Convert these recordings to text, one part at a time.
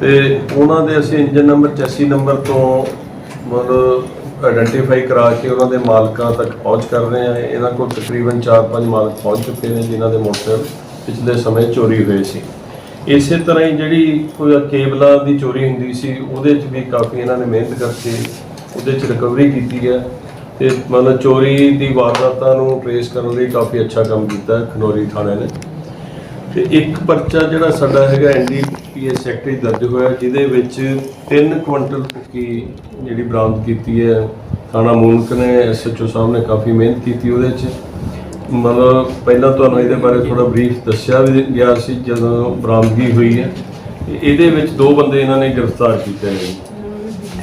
ਤੇ ਉਹਨਾਂ ਦੇ ਅਸੀਂ ਇੰਜਨ ਨੰਬਰ 84 ਨੰਬਰ ਤੋਂ ਮਤਲਬ ਆਇਡੈਂਟੀਫਾਈ ਕਰਾ ਕੇ ਉਹਨਾਂ ਦੇ ਮਾਲਕਾਂ ਤੱਕ ਪਹੁੰਚ ਕਰ ਰਹੇ ਹਾਂ। ਇਹਨਾਂ ਕੋਲ ਤਕਰੀਬਨ 4-5 ਮਾਲਕ ਪਹੁੰਚ ਚੁੱਕੇ ਨੇ ਜਿਨ੍ਹਾਂ ਦੇ ਮੋਟਰਸਾਈਕਲ ਪਿਛਲੇ ਸਮੇਂ ਚੋਰੀ ਹੋਏ ਸੀ। ਇਸੇ ਤਰ੍ਹਾਂ ਹੀ ਜਿਹੜੀ ਕੋਈ ਕੇਬਲਾਂ ਦੀ ਚੋਰੀ ਹੁੰਦੀ ਸੀ, ਉਹਦੇ 'ਚ ਵੀ ਕਾਫੀ ਇਹਨਾਂ ਨੇ ਮਿਹਨਤ ਕਰਕੇ ਉਹਦੇ 'ਚ ਰਿਕਵਰੀ ਕੀਤੀ ਹੈ ਤੇ ਮਤਲਬ ਚੋਰੀ ਦੀ ਵਾਰਦਾਤਾਂ ਨੂੰ ਟ੍ਰੇਸ ਕਰਨ ਲਈ ਕਾਫੀ ਅੱਛਾ ਕੰਮ ਕੀਤਾ ਹੈ ਥਾਣੇ ਨੇ। ਤੇ ਇੱਕ ਪਰਚਾ ਜਿਹੜਾ ਸਾਡਾ ਹੈਗਾ ਐਨਡੀਪੀਐਸ ਐਕਟ ਵਿੱਚ ਦਰਜ ਹੋਇਆ, ਜਿਹਦੇ ਵਿੱਚ 3 ਕੁਇੰਟਲ ਕੁੱਕੀ ਜਿਹੜੀ ਬਰਾਮਦ ਕੀਤੀ ਹੈ। ਥਾਣਾ ਮੂਨਕ ਨੇ, ਐਸਐਚਓ ਸਾਹਿਬ ਨੇ ਕਾਫੀ ਮਿਹਨਤ ਕੀਤੀ ਉਹਦੇ 'ਚ। ਮਤਲਬ ਪਹਿਲਾਂ ਤੁਹਾਨੂੰ ਇਹਦੇ ਬਾਰੇ ਥੋੜਾ ਬਰੀਫ ਦੱਸਿਆ ਵੀ ਗਿਆ ਸੀ, ਜਦੋਂ ਬਰਾਮਦਗੀ ਹੋਈ ਹੈ। ਇਹਦੇ ਵਿੱਚ ਦੋ ਬੰਦੇ ਇਹਨਾਂ ਨੇ ਗ੍ਰਿਫਤਾਰ ਕੀਤੇ ਨੇ।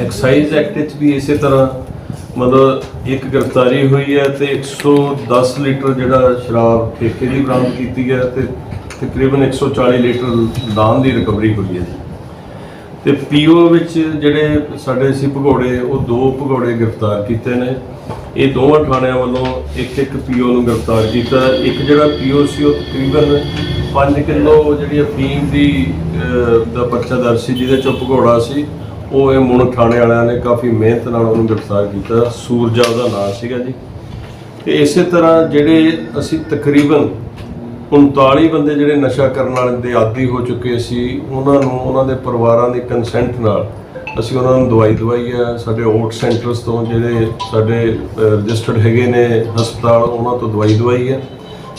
ਐਕਸਾਈਜ਼ ਐਕਟ ਵਿੱਚ ਵੀ ਇਸੇ ਤਰ੍ਹਾਂ ਮਤਲਬ ਇੱਕ ਗ੍ਰਿਫਤਾਰੀ ਹੋਈ ਹੈ ਤੇ 110 ਲੀਟਰ ਜਿਹੜਾ ਸ਼ਰਾਬ ਠੇਕੇ ਦੀ ਬਰਾਮਦ ਕੀਤੀ ਹੈ ਤੇ ਤਕਰੀਬਨ 140 ਲੀਟਰ ਦਾਨ ਦੀ ਰਿਕਵਰੀ ਹੋਈ ਹੈ ਤੇ ਪੀਓ ਵਿੱਚ ਜਿਹੜੇ ਸਾਡੇ ਸੀ ਭਗੌੜੇ, ਉਹ ਦੋ ਭਗੌੜੇ ਗ੍ਰਿਫਤਾਰ ਕੀਤੇ ਨੇ। ਇਹ ਦੋਵਾਂ ਥਾਣਿਆਂ ਵੱਲੋਂ ਇੱਕ ਇੱਕ ਪੀਓ ਨੂੰ ਗ੍ਰਿਫਤਾਰ ਕੀਤਾ। ਇੱਕ ਜਿਹੜਾ ਪੀਓ ਸੀ, ਉਹ ਤਕਰੀਬਨ 5 ਕਿਲੋ ਜਿਹੜੀ ਅਫੀਮ ਦੀ ਦਾ ਪਰਚਾ ਦਰਜ ਸੀ, ਜਿਹਦੇ ਚੋਂ ਭਗੌੜਾ ਸੀ। ਉਹ ਇਹ ਮੁਣ ਥਾਣੇ ਵਾਲਿਆਂ ਨੇ ਕਾਫੀ ਮਿਹਨਤ ਨਾਲ ਉਹਨੂੰ ਗ੍ਰਿਫਤਾਰ ਕੀਤਾ। ਸੂਰਜਾ ਉਹਦਾ ਨਾਮ ਸੀਗਾ ਜੀ। ਤੇ ਇਸੇ ਤਰ੍ਹਾਂ ਜਿਹੜੇ ਅਸੀਂ ਤਕਰੀਬਨ 39 ਬੰਦੇ ਜਿਹੜੇ ਨਸ਼ਾ ਕਰਨ ਵਾਲੇ ਦੇ ਆਦੀ ਹੋ ਚੁੱਕੇ ਸੀ, ਉਹਨਾਂ ਨੂੰ, ਉਹਨਾਂ ਦੇ ਪਰਿਵਾਰਾਂ ਦੀ ਕੰਸੈਂਟ ਨਾਲ ਅਸੀਂ ਉਹਨਾਂ ਨੂੰ ਦਵਾਈ ਦਵਾਈ ਹੈ ਸਾਡੇ ਓਟ ਸੈਂਟਰਸ ਤੋਂ ਜਿਹੜੇ ਸਾਡੇ ਰਜਿਸਟਰਡ ਹੈਗੇ ਨੇ ਹਸਪਤਾਲ, ਉਹਨਾਂ ਤੋਂ ਦਵਾਈ ਦਵਾਈ ਹੈ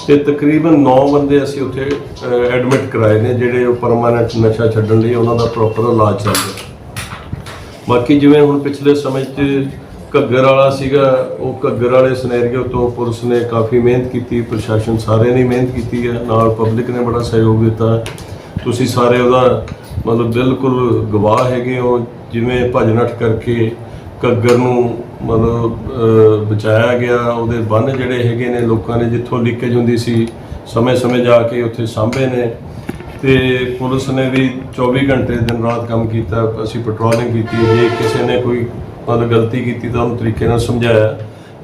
ਤੇ ਤਕਰੀਬਨ 9 ਬੰਦੇ ਅਸੀਂ ਉੱਥੇ ਐਡਮਿਟ ਕਰਾਏ ਨੇ, ਜਿਹੜੇ ਉਹ ਪਰਮਾਨੈਂਟ ਨਸ਼ਾ ਛੱਡਣ ਲਈ ਉਹਨਾਂ ਦਾ ਪ੍ਰੋਪਰ ਇਲਾਜ ਚੱਲ ਰਿਹਾ। ਬਾਕੀ ਜਿਵੇਂ ਹੁਣ ਪਿਛਲੇ ਸਮੇਂ 'ਚ ਘੱਗਰ ਵਾਲਾ ਸੀਗਾ, ਉਹ ਘੱਗਰ ਵਾਲੇ ਸਿਨੈਰੀਓ ਤੋਂ ਪੁਲਿਸ ਨੇ ਕਾਫੀ ਮਿਹਨਤ ਕੀਤੀ, ਪ੍ਰਸ਼ਾਸਨ ਸਾਰੇ ਨੇ ਮਿਹਨਤ ਕੀਤੀ ਹੈ, ਨਾਲ ਪਬਲਿਕ ਨੇ ਬੜਾ ਸਹਿਯੋਗ ਦਿੱਤਾ। ਤੁਸੀਂ ਸਾਰੇ ਉਹਦਾ ਮਤਲਬ ਬਿਲਕੁਲ ਗਵਾਹ ਹੈਗੇ ਹੋ, ਜਿਵੇਂ ਭੱਜ ਨੱਠ ਕਰਕੇ ਘੱਗਰ ਨੂੰ ਮਤਲਬ ਬਚਾਇਆ ਗਿਆ, ਉਹਦੇ ਬੰਨ ਜਿਹੜੇ ਹੈਗੇ ਨੇ ਲੋਕਾਂ ਨੇ ਜਿੱਥੋਂ ਲੀਕੇਜ ਹੁੰਦੀ ਸੀ, ਸਮੇਂ-ਸਮੇਂ ਜਾ ਕੇ ਉੱਥੇ ਸਾਂਭੇ ਨੇ। ਤੇ ਪੁਲਿਸ ਨੇ ਵੀ 24 ਘੰਟੇ ਦਿਨ ਰਾਤ ਕੰਮ ਕੀਤਾ, ਅਸੀਂ ਪੈਟਰੋਲਿੰਗ ਕੀਤੀ, ਜੇ ਕਿਸੇ ਨੇ ਕੋਈ ਮਤਲਬ ਗਲਤੀ ਕੀਤੀ ਤਾਂ ਉਹਨੂੰ ਤਰੀਕੇ ਨਾਲ ਸਮਝਾਇਆ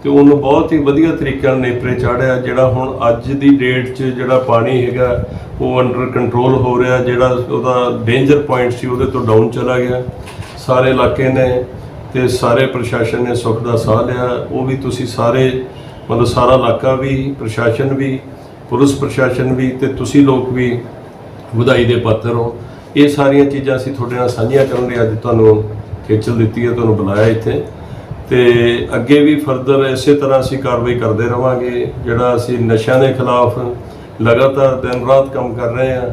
ਤੇ ਉਹਨੂੰ ਬਹੁਤ ਹੀ ਵਧੀਆ ਤਰੀਕੇ ਨਾਲ ਨੇਪਰੇ ਚਾੜਿਆ, ਜਿਹੜਾ ਹੁਣ ਅੱਜ ਦੀ ਡੇਟ 'ਚ ਜਿਹੜਾ ਪਾਣੀ ਹੈਗਾ, ਉਹ ਅੰਡਰ ਕੰਟਰੋਲ ਹੋ ਰਿਹਾ, ਜਿਹੜਾ ਉਹਦਾ ਡੇਂਜਰ ਪੁਆਇੰਟ ਸੀ ਉਹਦੇ ਤੋਂ ਡਾਊਨ ਚਲਾ ਗਿਆ। ਸਾਰੇ ਇਲਾਕੇ ਨੇ ਤੇ ਸਾਰੇ ਪ੍ਰਸ਼ਾਸਨ ਨੇ ਸੁੱਖ ਦਾ ਸਾਹ ਲਿਆ। ਉਹ ਵੀ ਤੁਸੀਂ ਸਾਰੇ, ਮਤਲਬ ਸਾਰਾ ਇਲਾਕਾ ਵੀ, ਪ੍ਰਸ਼ਾਸਨ ਵੀ, ਪੁਲਿਸ ਪ੍ਰਸ਼ਾਸਨ ਵੀ ਤੇ ਤੁਸੀਂ ਲੋਕ ਵੀ ਵਧਾਈ ਦੇ ਪਾਤਰ ਹੋ। ਇਹ ਸਾਰੀਆਂ ਚੀਜ਼ਾਂ ਅਸੀਂ ਤੁਹਾਡੇ ਨਾਲ ਸਾਂਝੀਆਂ ਕਰਨ ਲਈ ਅੱਜ ਤੁਹਾਨੂੰ ਖੇਚਲ ਦਿੱਤੀ ਹੈ ਤੁਹਾਨੂੰ ਬੁਲਾਇਆ ਇੱਥੇ। ਤੇ ਅੱਗੇ ਵੀ ਫਰਦਰ ਇਸੇ ਤਰ੍ਹਾਂ ਅਸੀਂ ਕਾਰਵਾਈ ਕਰਦੇ ਰਵਾਂਗੇ ਜਿਹੜਾ ਅਸੀਂ ਨਸ਼ਿਆਂ ਦੇ ਖਿਲਾਫ ਲਗਾਤਾਰ ਦਿਨ ਰਾਤ ਕੰਮ ਕਰ ਰਹੇ ਹਾਂ।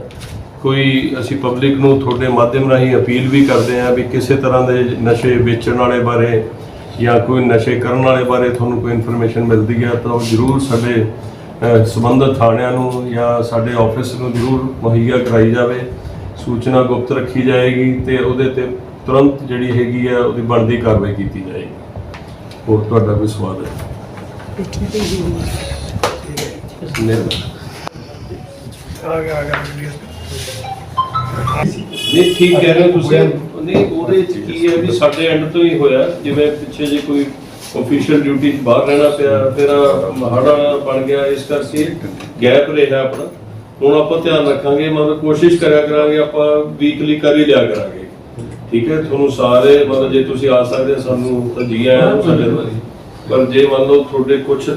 ਕੋਈ ਅਸੀਂ ਪਬਲਿਕ ਨੂੰ ਤੁਹਾਡੇ ਮਾਧਿਅਮ ਰਾਹੀਂ ਅਪੀਲ ਵੀ ਕਰਦੇ ਹਾਂ ਵੀ ਕਿਸੇ ਤਰ੍ਹਾਂ ਦੇ ਨਸ਼ੇ ਵੇਚਣ ਵਾਲੇ ਬਾਰੇ ਜਾਂ ਕੋਈ ਨਸ਼ੇ ਕਰਨ ਵਾਲੇ ਬਾਰੇ ਤੁਹਾਨੂੰ ਕੋਈ ਇਨਫੋਰਮੇਸ਼ਨ ਮਿਲਦੀ ਹੈ ਤਾਂ ਉਹ ਜ਼ਰੂਰ ਸਾਡੇ ਅਹ, ਸੰਬੰਧਿਤ ਥਾਣਿਆਂ ਨੂੰ ਜਾਂ ਸਾਡੇ ਆਫਿਸ ਨੂੰ ਜ਼ਰੂਰ ਮੁਹੱਈਆ ਕਰਾਈ ਜਾਵੇ। ਸੂਚਨਾ ਗੁਪਤ ਰੱਖੀ ਜਾਏਗੀ ਤੇ ਉਹਦੇ ਤੇ ਤੁਰੰਤ ਜਿਹੜੀ ਹੈਗੀ ਆ ਉਹਦੀ ਬਣਦੀ ਕਾਰਵਾਈ ਕੀਤੀ ਜਾਏਗੀ। ਹੋਰ ਤੁਹਾਡਾ ਕੋਈ ਸਵਾਲ ਹੈ? ਨਹੀਂ ਆ ਗਿਆ ਆ ਗਿਆ ਨਹੀਂ ਠੀਕ ਕਹਿ ਰਹੇ ਹੋ ਤੁਸੀਂ। ਨਹੀਂ ਉਹਦੇ ਚ ਕੀ ਹੈ ਵੀ ਸਾਡੇ ਐਂਡ ਤੋਂ ਹੀ ਹੋਇਆ। ਜਿਵੇਂ ਪਿੱਛੇ ਜੇ ਕੋਈ ਅਫੀਸ਼ੀਅਲ ਡਿਊਟੀ 'ਚ ਬਾਹਰ ਰਹਿਣਾ ਪਿਆ ਫਿਰ ਮਹਾੜਾ ਬਣ ਗਿਆ ਇਸ ਕਰਕੇ ਗੈਪ ਰਿਹਾ ਆਪਣਾ। ਹੁਣ ਆਪਾਂ ਧਿਆਨ ਰੱਖਾਂਗੇ ਮਤਲਬ ਕੋਸ਼ਿਸ਼ ਕਰਿਆ ਕਰਾਂਗੇ ਆਪਾਂ ਵੀਕਲੀ ਕਰ ਹੀ ਲਿਆ ਕਰਾਂਗੇ। ਠੀਕ ਹੈ? ਤੁਹਾਨੂੰ ਸਾਰੇ ਮਤਲਬ ਜੇ ਤੁਸੀਂ ਆ ਸਕਦੇ ਹੋ, ਸਾਨੂੰ ਤਾਂ ਜੀ ਆਇਆਂ ਨੂੰ ਸਾਡੇ ਵੱਲ। ਪਰ ਜੇ ਮੰਨ ਲਓ ਤੁਹਾਡੇ ਕੁਝ